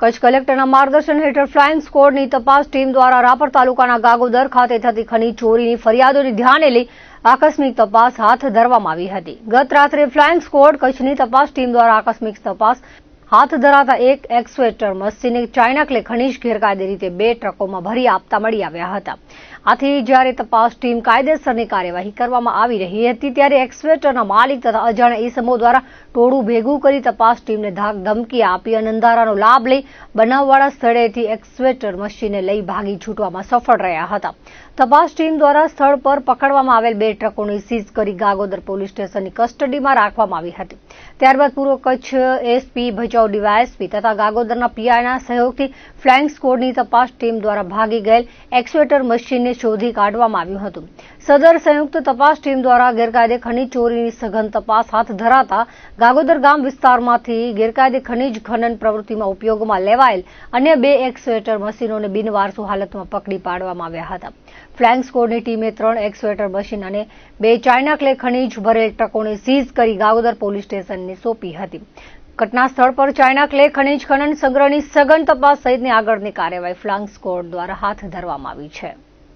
કચ્છ કલેક્ટરના માર્ગદર્શન હેઠળ ફ્લાઇંગ સ્કોડની તપાસ ટીમ દ્વારા રાપર તાલુકાના ગાગોદર ખાતે થતી ખનીજ ચોરીની ફરિયાદોને ધ્યાને લઈ આકસ્મિક તપાસ હાથ ધરવામાં આવી હતી. ગત રાત્રે ફ્લાઇંગ સ્કોડ કચ્છની તપાસ ટીમ દ્વારા આકસ્મિક તપાસ હાથ ધરાતા એક એક્સવેટર મશીને ચાઇના ક્લે ખનીજ ગેરકાયદે રીતે બે ટ્રકોમાં ભરી આપતા મળી આવ્યા હતા. આથી જ્યારે તપાસ ટીમ કાયદેસરની કાર્યવાહી કરવામાં આવી રહી હતી, ત્યારે એક્સવેટરના માલિક તથા અજાણ્યા ઈસમો દ્વારા ટોળું ભેગું કરી તપાસ ટીમને ધાક ધમકી આપી અને અંધારાનો લાભ લઈ બનાવવાળા સ્થળેથી એક્સવેટર મશીને લઈ ભાગી છૂટવામાં સફળ રહ્યા હતા. તપાસ ટીમ દ્વારા સ્થળ પર પકડવામાં આવેલ બે ટ્રકોને સીઝ કરી ગાગોદર પોલીસ સ્ટેશનની કસ્ટડીમાં રાખવામાં આવી હતી. ત્યારબાદ પૂર્વ કચ્છ એસપી ભચાઉ ડીવાયએસપી તથા ગાગોદરના પીઆઈના સહયોગથી ફ્લાઇંગ સ્કોડની તપાસ ટીમ દ્વારા ભાગી ગયેલ એક્સવેટર મશીનને શોધી કાઢવામાં આવ્યું હતું. સદર સંયુક્ત તપાસ ટીમ દ્વારા ગેરકાયદે ખનીજ ચોરીની સઘન તપાસ હાથ ધરાતા ગાગોદર ગામ વિસ્તારમાંથી ગેરકાયદે ખનીજ ખનન પ્રવૃત્તિમાં ઉપયોગમાં લેવાયેલ અન્ય બે એક્સવેટર મશીનોને બિનવારસુ હાલતમાં પકડી પાડવામાં આવ્યા હતા. ફ્લાઇંગ સ્કોડની ટીમે ત્રણ એક્સવેટર મશીન અને બે ચાઇના ક્લે ખનીજ ભરેલ ટ્રકોને સીઝ કરી ગાગોદર પોલીસ સ્ટેશનને સોંપી હતી. ઘટના સ્થળ પર ચાઇના ક્લે ખનીજ ખનન સંગ્રહની સઘન તપાસ સહિતની આગળની કાર્યવાહી ફ્લાઇંગ સ્કોડ દ્વારા હાથ ધરવામાં આવી છે.